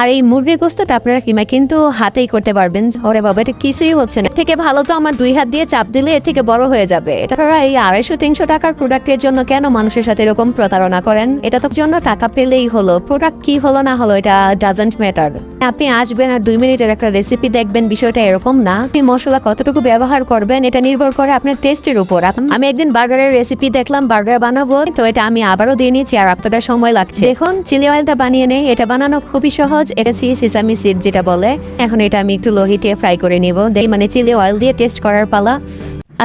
আর এই মুরগির গোস্তটা আপনারা কিমা কিন্তু হাতেই করতে পারবেন। ওরে বাবা, এটা কিছুই হচ্ছে না। থেকে ভালো তো আমার দুই হাত দিয়ে চাপ দিলে এর থেকে বড় হয়ে যাবে। এটা এই আড়াইশো, তিনশো টাকার প্রোডাক্টের জন্য কেন মানুষের সাথে এরকম প্রতারণা করেন? এটা তো জন্য টাকা পেলেই হলো। প্রোডাক্ট কি হলো না হলো এটা ডাজেন্ট ম্যাটার আপনি আসবেন আর দুই মিনিটের একটা রেসিপি দেখবেন, বিষয়টা এরকম না। আপনি মশলা কতটুকু ব্যবহার করবেন, এটা নির্ভর করে আপনার টেস্টের উপর। আমি একদিন বার্গারের রেসিপি দেখলাম, বার্গার বানাবো, তো এটা আমি আবারও দিয়ে নিয়েছি আর আপনাদের সময় লাগছে। দেখুন চিলি অয়েলটা বানিয়ে নেই, এটা বানানো খুবই সহজ। এটা সিসামি সিড যেটা বলে। এখন এটা আমি একটু লোহিতে ফ্রাই করে নিব। দেই মানে চিলি অয়েল দিয়ে টেস্ট করার পালা।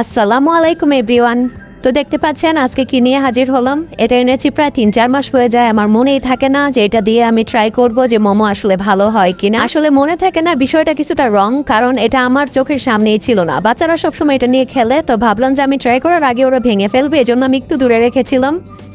আসসালামু আলাইকুম এভরিওয়ান তো দেখতে পাচ্ছেন, আজকে কি নিয়ে হাজির হলাম? এটা এনেছি প্রায় তিন চার মাস হয়ে যায়, আমার মনেই থাকে না যে এটা দিয়ে আমি ট্রাই করব যে মোমো আসলে ভালো হয় কিনা। আসলে মনে থাকে না, বিষয়টা কিছুটা রং কারণ এটা আমার চোখের সামনেই ছিল না। বাচ্চারা সবসময় এটা নিয়ে খেলে, তো ভাবলাম যে আমি ট্রাই করার আগে ওরা ভেঙে ফেলবে, এজন্য আমি একটু দূরে রেখেছিলাম।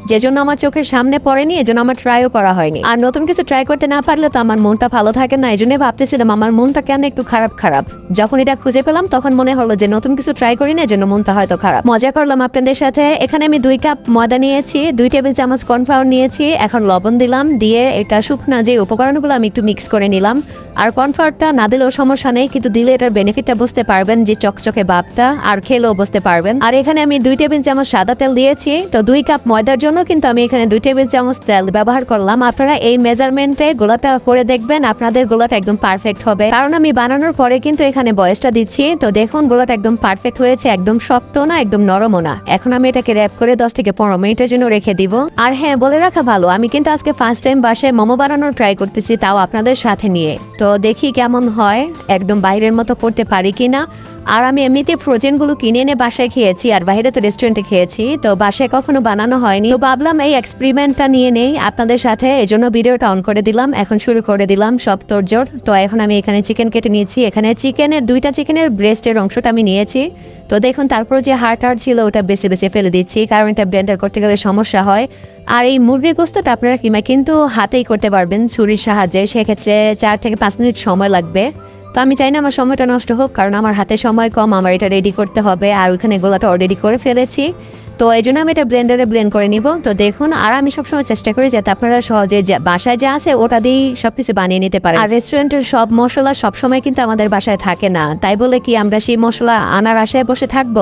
যে জন্য আমার চোখের সামনে পড়েনি, এজন্য আমার ট্রাইও করা হয়নি। আর নতুন কিছু ট্রাই করতে না পারলে তো আমার মনটা ভালো থাকে না এই জন্য ভাবতেছিলাম আমার মনটা কেন একটু খারাপ খারাপ। যখন এটা খুঁজে পেলাম, তখন মনে হলো যে নতুন কিছু ট্রাই করি না, এজন্য মনটা হয়তো খারাপ। মজা করলাম আপনাদের সাথে। এখানে আমি দুই কাপ ময়দা নিয়েছি, দুই টেবিল চামচ কর্নফ্লাওয়ার নিয়েছি, এখন লবণ দিলাম, দিয়ে এটা শুকনা যে উপকরণগুলো আমি একটু মিক্স করে নিলাম আর কর্নফ্লাওয়ারটা না দিলেও সমস্যা নেই, কিন্তু দিলে এটার বেনিফিটটা বুঝতে পারবেন যে চকচকে ভাবটা আর খেলেও বুঝতে পারবেন। আর এখানে আমি দুই টেবিল চামচ সাদা তেল দিয়েছি, তো দুই কাপ ময়দার জন্য কিন্তু আমি এখানে দুই টেবিল চামচ তেল ব্যবহার করলাম। আপনারা এই মেজারমেন্টে গোলাটা করে দেখবেন, আপনাদের গোলাটা একদম পারফেক্ট হবে। কারণ আমি বানানোর পরে কিন্তু এখানে বয়সটা দিচ্ছি, তো দেখুন গোলাটা একদম পারফেক্ট হয়েছে, একদম শক্ত না, একদম নরমও না। এখন আমি এটাকে র্যাপ করে দশ থেকে পনেরো মিনিটের জন্য রেখে দিব। আর হ্যাঁ বলে রাখা ভালো, আমি কিন্তু আজকে ফার্স্ট টাইম বাসায় মোমো বানানোর ট্রাই করতেছি, তাও আপনাদের সাথে নিয়ে। তো দেখি কেমন হয়। একদম বাইরের মতো করতে পারি কিনা। আর আমি এমনিতে ফ্রোজেনগুলো কিনে এনে বাসায় খেয়েছি, আর বাইরে তো রেস্টুরেন্টে খেয়েছি, তো বাসায় কখনো বানানো হয়নি। তো ভাবলাম এই এক্সপেরিমেন্টটা নিয়ে নেই, আপনাদের সাথে এই জন্য ভিডিওটা অন করে দিলাম, এখন শুরু করে দিলাম সব তোরজোর তো এখন আমি এখানে চিকেন কেটে নিয়েছি, এখানে চিকেনের দুইটা চিকেনের ব্রেস্টের অংশটা আমি নিয়েছি। তো দেখুন, তারপর যে হার্ট হার্ট ছিল, ওটা বেছে বেছে ফেলে দিচ্ছি, কারণ এটা ব্লেন্ডার করতে গেলে সমস্যা হয়। আর এই মুরগির গোস্তটা আপনারা কিমা, কিন্তু হাতেই করতে পারবেন ছুরির সাহায্যে, সেক্ষেত্রে চার থেকে পাঁচ মিনিট সময় লাগবে। তো আমি চাই না আমার সময়টা নষ্ট হোক, কারণ আমার হাতে সময় কম, আমার এটা রেডি করতে হবে, আর ওইখানে গোলাটা অলরেডি করে ফেলেছি। তো এই জন্য আমি এটা ব্লেন্ডারে ব্লেন্ড করে নিব। তো দেখুন, আর আমি সবসময় চেষ্টা করি যাতে আপনারা সহজে বাসায় যা আছে, ওটা দিয়েই সব কিছু বানিয়ে নিতে পারেন। আর রেস্টুরেন্টের সব মশলা সবসময় কিন্তু আমাদের বাসায় থাকে না। তাই বলে কি আমরা সেই মশলা আনার আশায় বসে থাকব?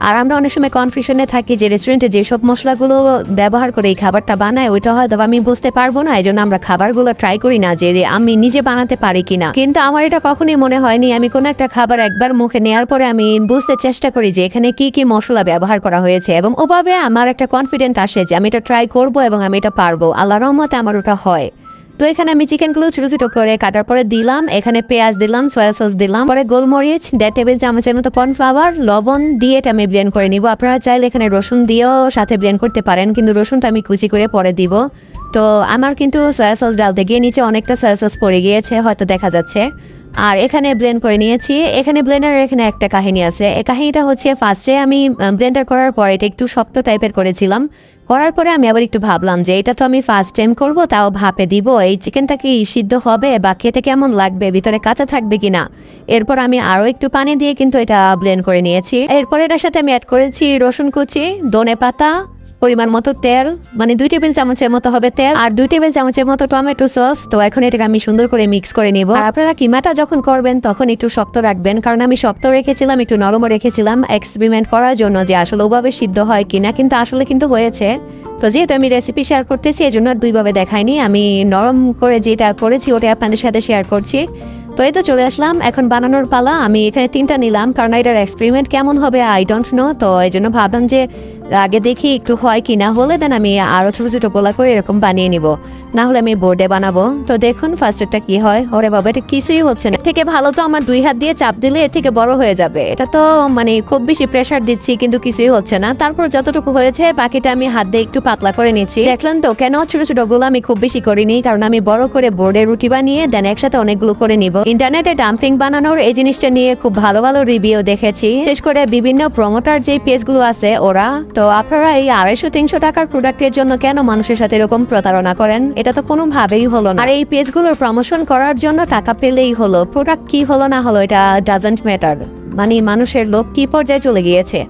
আর আমরা অনেক সময় কনফিউশনে থাকি যে রেস্টুরেন্টে যেসব মশলাগুলো ব্যবহার করে এই খাবারটা বানায়, ওইটা হয়তো আমি বুঝতে পারব না এই জন্য আমরা খাবারগুলো ট্রাই করি না যে আমি নিজে বানাতে পারি কিনা। কিন্তু আমার এটা কখনোই মনে হয়নি, আমি কোনো একটা খাবার একবার মুখে নেওয়ার পরে আমি বুঝতে চেষ্টা করি যে এখানে কি কি মশলা ব্যবহার করা হয়েছে এবং ওভাবে আমার একটা কনফিডেন্ট আসে যে আমি এটা ট্রাই করব এবং আমি এটা পারব। আল্লাহ রহমতে আমার ওটা হয়। তো এখানে আমি চিকেনগুলো ছোটো ছোটো করে কাটার পরে দিলাম। এখানে পেঁয়াজ দিলাম সয়া সস দিলাম। পরে গোলমরিচ, দেড় টেবিল চামচের মতো কর্নফ্লাওয়ার লবণ দিয়ে এটা আমি ব্লেন্ড করে নিব। আপনারা চাইলে এখানে রসুন দিয়েও সাথে ব্লেন্ড করতে পারেন, কিন্তু রসুনটা আমি কুচি করে পরে দিব। তো আমার কিন্তু সয়া সস ডালতে গিয়ে নিচে অনেকটা সয়া সস পড়ে গিয়েছে, হয়তো দেখা যাচ্ছে। আর এখানে ব্লেন্ড করে নিয়েছি। এখানে ব্লেন্ডারের এখানে একটা কাহিনী আছে। এই কাহিনীটা হচ্ছে ফার্স্টে আমি ব্লেন্ডার করার পর এটা একটু শক্ত টাইপের করেছিলাম। করার পরে আমি আবার একটু ভাবলাম যে এটা তো আমি ফার্স্ট টাইম করব, তাও ভাপে দিব। এই চিকেনটা কি সিদ্ধ হবে বা খেতে কেমন লাগবে? ভিতরে কাঁচা থাকবে কিনা? এরপর আমি আরও একটু পানি দিয়ে কিন্তু এটা ব্লেন্ড করে নিয়েছি। এরপর এটার সাথে আমি অ্যাড করেছি রসুন কুচি ধনে পাতা পরিমাণ মতো তেল মানে দুই টেবিল চামচের মতো হবে তেল আর দুই টেবিল চামচের মতো টমেটো সস। তো এখন এটাকে আমি সুন্দর করে মিক্স করে নিব। আর আপনারা কিমাটা যখন করবেন, তখন একটু শক্ত রাখবেন, কারণ আমি শক্ত রেখেছিলাম, একটু নরমও রেখেছিলাম এক্সপেরিমেন্ট করার জন্য যে আসলে ওভাবে সিদ্ধ হয় কিনা, কিন্তু আসলে কিন্তু হয়েছে। তো যেহেতু আমি রেসিপি শেয়ার করতেছি এই জন্য দুইভাবে দেখাইনি। আমি নরম করে যেটা করেছি, ওটা আপনাদের সাথে শেয়ার করছি। তো এই তো চলে আসলাম। এখন বানানোর পালা। আমি এখানে তিনটা নিলাম, কারণ এটার এক্সপেরিমেন্ট কেমন হবে আই ডোন্ট নো তো এই জন্য ভাবলাম যে আগে দেখি একটু হয় কি না হলে দেন আমি আরও ছোট ছোট গোলা করে এরকম বানিয়ে নিব। না হলে আমি বোর্ডে বানাবো। তো দেখুন ফার্স্টেরটা কি হয়? ওরে বাবা, এটা কিছুই হচ্ছে না। থেকে ভালো তো আমার দুই হাত দিয়ে চাপ দিলে এর থেকে বড় হয়ে যাবে। এটা তো মানে খুব বেশি প্রেসার দিচ্ছি, কিন্তু কিছুই হচ্ছে না। তারপর যতটুকু হয়েছে, বাকিটা আমি হাত দিয়ে একটু পাতলা করে নিচ্ছি। দেখলেন তো, কেন ছোট ছোটগুলো আমি খুব বেশি করিনি? কারণ আমি বড় করে বোর্ডে রুটি বানিয়ে দেন একসাথে অনেকগুলো করে নিব। ইন্টারনেটে ডাম্পিং বানানোর এই জিনিসটা নিয়ে খুব ভালো ভালো রিভিউ দেখেছি। বিশেষ করে বিভিন্ন প্রমোটার যে পেজগুলো আছে, ওরা তো আপনারা এই আড়াইশো তিনশো টাকার প্রোডাক্টের জন্য কেন মানুষের সাথে এরকম প্রতারণা করেন? এটা তো কোনোভাবেই হলো না। আর এই পেজগুলোর প্রমোশন করার জন্য টাকা পেলেই হলো। প্রোডাক্ট কি হলো না হলো এটা ডাজেন্ট ম্যাটার মানে মানুষের লোক কি পর্যায়ে চলে গিয়েছে?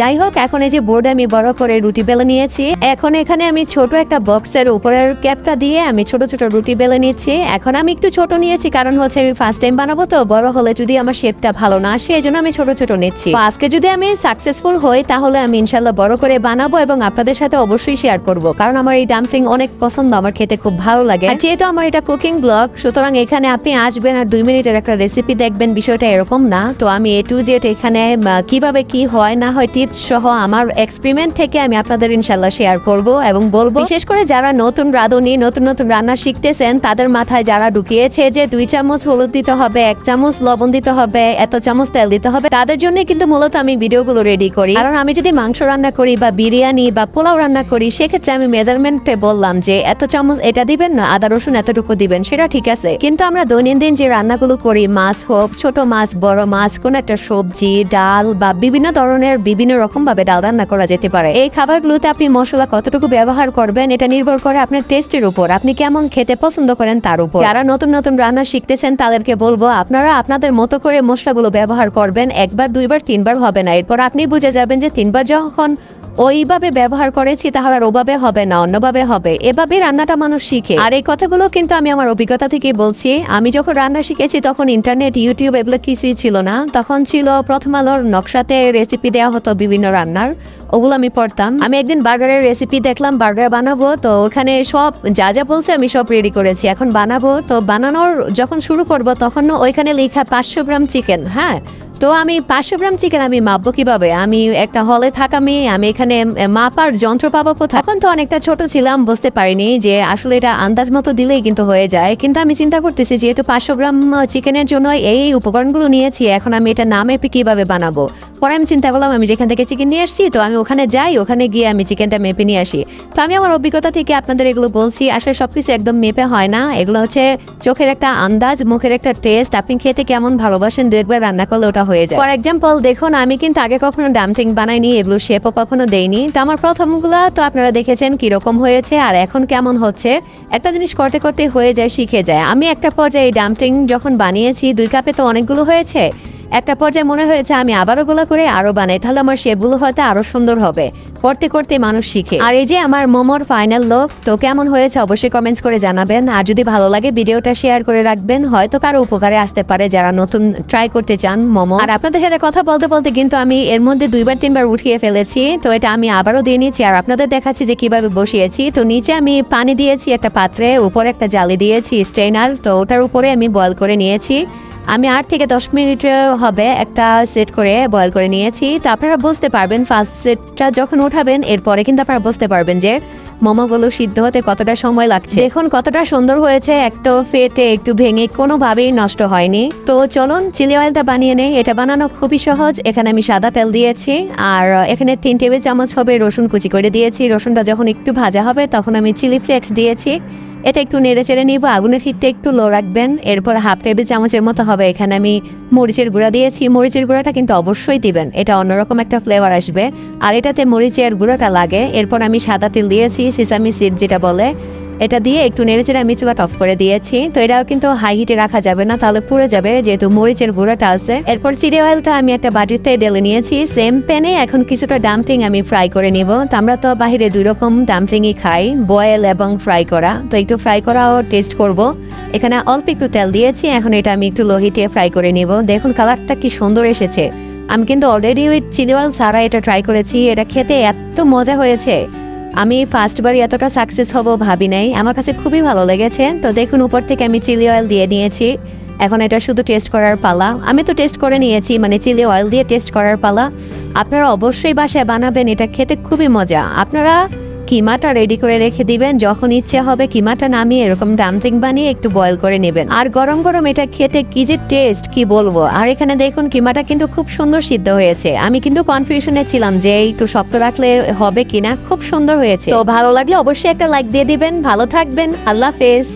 যাই হোক এখন এই যে বোর্ডে আমি বড় করে রুটি বেলে নিয়েছি। এখন এখানে আমি ছোট একটা বক্সের উপরের ক্যাপটা দিয়ে আমি ছোট ছোট রুটি বেলে নিচ্ছি। এখন আমি একটু ছোট নিয়েছি, কারণ হচ্ছে আমি ফার্স্ট টাইম বানাবো, তো বড় হলে যদি আমার শেপটা ভালো না আসে এই জন্য আমি ছোট ছোট নিচ্ছি। আজকে যদি আমি সাকসেসফুল হই, তাহলে আমি ইনশাল্লাহ বড় করে বানাবো এবং আপনাদের সাথে অবশ্যই শেয়ার করব, কারণ আমার এই ডাম্পলিং অনেক পছন্দ, আমার খেতে খুব ভালো লাগে। আর যেহেতু আমার এটা কুকিং ব্লগ সুতরাং এখানে আপনি আসবেন আর দুই মিনিটের একটা রেসিপি দেখবেন, বিষয়টা এরকম না। তো আমি এ টু জেড এখানে কীভাবে কি হয়, না হয় টিপস সহ আমার এক্সপেরিমেন্ট থেকে আমি আপনাদের ইনশাল্লাহ শেয়ার করব এবং বলব, বিশেষ করে যারা নতুন রাঁধুনি, নতুন নতুন রান্না শিখতেছেন, তাদের মাথায় যারা ঢুকিয়েছে যে দুই চামচ হলুদ দিতে হবে, এক চামচ লবণ দিতে হবে, এত চামচ তেল দিতে হবে, তাদের জন্য কিন্তু মূলত আমি ভিডিওগুলো রেডি করি। কারণ আমি যদি মাংস রান্না করি বা বিরিয়ানি বা পোলাও রান্না করি, সেক্ষেত্রে আমি মেজারমেন্টে বললাম যে এত চামচ এটা দিবেন না, আদা রসুন এতটুকু দিবেন, সেটা ঠিক আছে। কিন্তু আমরা দৈনন্দিন যে রান্নাগুলো করি, মাছ হোক, ছোট মাছ, বড় মাছ, কোন একটা সবজি, ডাল বা বিভিন্ন ধরনের বিভিন্ন রকম ভাবে ডাল রান্না করা যেতে পারে। এই খাবারগুলোতে আপনি মশলা কতটুকু ব্যবহার করবেন, এটা নির্ভর করে আপনার টেস্টের উপর। আপনি কেমন খেতে পছন্দ করেন তার উপর। যারা নতুন নতুন রান্না শিখতেছেন, তাদেরকে বলব, আপনারা আপনাদের মতো করে মশলাগুলো ব্যবহার করবেন। একবার, দুইবার, তিনবার হবে না। এরপর আপনি বুঝে যাবেন যে তিনবার যখন ওইভাবে ব্যবহার করেছি তাহলে আর ওভাবে হবে না, অন্যভাবে হবে। এভাবে রান্নাটা মানুষ শিখে। আর এই কথাগুলো কিন্তু আমি আমার অভিজ্ঞতা থেকে বলছি। আমি যখন রান্না শিখেছি, তখন ইন্টারনেট, ইউটিউব এগুলো কিছুই ছিল না। তখন ছিল প্রথম আলোর নকশাতে রেসিপি দেওয়া হতো বিভিন্ন রান্নার। ওগুলো আমি পড়তাম। আমি একদিন বার্গারের রেসিপি দেখলাম, বার্গার বানাবো, তো ওখানে সব যা যা বলছে আমি সব রেডি করেছি। এখন বানাবো, তো বানানোর যখন শুরু করব তখন ওইখানে লেখা পাঁচশো গ্রাম চিকেন হ্যাঁ? তো আমি পাঁচশো গ্রাম চিকেন আমি মাপবো কীভাবে? আমি একটা হলে থাকা মেয়ে, আমি এখানে মাপার যন্ত্র পাবো কোথায়? তখন তো অনেকটা ছোট ছিলাম, বুঝতে পারিনি যে আসলে এটা আন্দাজ মতো দিলেই কিন্তু হয়ে যায়। কিন্তু আমি চিন্তা করতেছি যেহেতু পাঁচশো গ্রাম চিকেনের জন্য এই উপকরণগুলো নিয়েছি, এখন আমি এটা না মেপে কীভাবে বানাবো? পরে আমি চিন্তা করলাম, আমি যেখান থেকে চিকেন নিয়ে আসছি, তো আমি ওখানে যাই, ওখানে গিয়ে আমি চিকেনটা মেপে নিয়ে আসি। তো আমি আমার অভিজ্ঞতা থেকে আপনাদের এগুলো বলছি, আসলে সবকিছু একদম মেপে হয় না। এগুলো হচ্ছে চোখের একটা আন্দাজ, মুখের একটা টেস্ট আপনি খেতে কেমন ভালোবাসেন, দু একবার রান্না করলে ওটা হয়ে যায়। ফর এক্সাম্পল দেখুন, আমি কিন্তু আগে কখনো ডাম্পিং বানাইনি এগুলো শেপও কখনো দেইনি। তো আমার প্রথমগুলো তো আপনারা দেখেছেন কীরকম হয়েছে আর এখন কেমন হচ্ছে। একটা জিনিস করতে করতে হয়ে যায়, শিখে যায়। আমি একটা পর্যায়ে ডাম্পিং যখন বানিয়েছি, দুই কাপে তো অনেকগুলো হয়েছে। একটা পর্যায়ে মনে হয়েছে আমি আবারও গুলো করে আরও বানাই, তাহলে আমার শেপগুলো হয়তো আরও সুন্দর হবে। করতে করতে মানুষ শিখে। আর এই যে আমার মোমোর ফাইনাল লোক তো কেমন হয়েছে অবশ্যই কমেন্টস করে জানাবেন। আর যদি ভালো লাগে ভিডিওটা শেয়ার করে রাখবেন, হয়তো কারও উপকারে আসতে পারে যারা নতুন ট্রাই করতে চান মোমো। আর আপনাদের সাথে কথা বলতে বলতে কিন্তু আমি এর মধ্যে দুইবার তিনবার উঠিয়ে ফেলেছি, তো এটা আমি আবারও দিয়ে নিয়েছি আর আপনাদের দেখাচ্ছি যে কীভাবে বসিয়েছি, তো নিচে আমি পানি দিয়েছি একটা পাত্রে, উপরে একটা জালি দিয়েছি স্ট্রেনার তো ওটার উপরে আমি বয়েল করে নিয়েছি। আমি আট থেকে দশ মিনিট হবে একটা সেট করে বয়েল করে নিয়েছি। তো আপনারা বুঝতে পারবেন ফার্স্ট সেটটা যখন উঠাবেন, এরপরে কিন্তু আপনারা বুঝতে পারবেন যে মোমোগুলো সিদ্ধ হতে কতটা সময় লাগছে। দেখুন কতটা সুন্দর হয়েছে, একটু ফেটে, একটু ভেঙে, কোনোভাবেই নষ্ট হয়নি। তো চলুন চিলি অয়েলটা বানিয়ে নেই। এটা বানানো খুবই সহজ। এখানে আমি সাদা তেল দিয়েছি, আর এখানে তিন টেবিল চামচ হবে রসুন কুচি করে দিয়েছি। রসুনটা যখন একটু ভাজা হবে, তখন আমি চিলি ফ্লেক্স দিয়েছি। এটা একটু নেড়ে চেড়ে নিব, আগুনের হিটটা একটু লো রাখবেন। এরপর হাফ টেবিল চামচের মতো হবে, এখানে আমি মরিচের গুঁড়া দিয়েছি। মরিচের গুঁড়াটা কিন্তু অবশ্যই দিবেন, এটা অন্যরকম একটা ফ্লেভার আসবে। আর এটাতে মরিচের গুঁড়াটা লাগে। এরপর আমি সাদা তেল দিয়েছি সিসামি সিড যেটা বলে। এটা দিয়ে একটু নেড়ে চেড়ে আমি চুলাটা অফ করে দিয়েছি। তো এটাও কিন্তু হাই হিটে রাখা যাবে না, তাহলে পুড়ে যাবে। যেহেতু মরিচের গুঁড়োটা আছে। এরপর চিড়ে অয়েলটা আমি একটা বাটিতে ঢেলে নিয়েছি। সেম প্যানে এখন কিছুটা ডাম্পলিং আমি ফ্রাই করে নিব। তো আমরা তো বাহিরে দুই রকম ডাম্পলিংই খাই বয়েল এবং ফ্রাই করা। তো একটু ফ্রাই করাও টেস্ট করব। এখানে অল্প একটু তেল দিয়েছি, এখন এটা আমি একটু লোহিতে ফ্রাই করে নিব। দেখুন কালারটা কি সুন্দর এসেছে। আমি কিন্তু অলরেডি ওই চিলি অয়েল সারা এটা ট্রাই করেছি। এটা খেতে এত মজা হয়েছে। আমি ফার্স্টবার এতটা সাকসেস হব ভাবি নাই। আমার কাছে খুবই ভালো লেগেছে। তো দেখুন, উপর থেকে আমি চিলি অয়েল দিয়ে নিয়েছি। এখন এটা শুধু টেস্ট করার পালা। আমি তো টেস্ট করে নিয়েছি মানে চিলি অয়েল দিয়ে টেস্ট করার পালা। আপনারা অবশ্যই বাসায় বানাবেন, এটা খেতে খুবই মজা। আপনারা কিমাটা রেডি করে রেখে দিবেন, যখন ইচ্ছে হবে কিমাটা নামিয়ে এরকম ডাম্পলিং বানিয়ে একটু বয়েল করে নেবেন। আর গরম গরম এটা খেতে কি যে টেস্ট কি বলব? আর এখানে দেখুন কিমাটা কিন্তু খুব সুন্দর সিদ্ধ হয়েছে। আমি কিন্তু কনফিউশনে ছিলাম যে একটু শক্ত রাখলে হবে কিনা, খুব সুন্দর হয়েছে। তো ভালো লাগলে অবশ্যই একটা লাইক দিয়ে দিবেন। ভালো থাকবেন। আল্লাহ হাফেজ।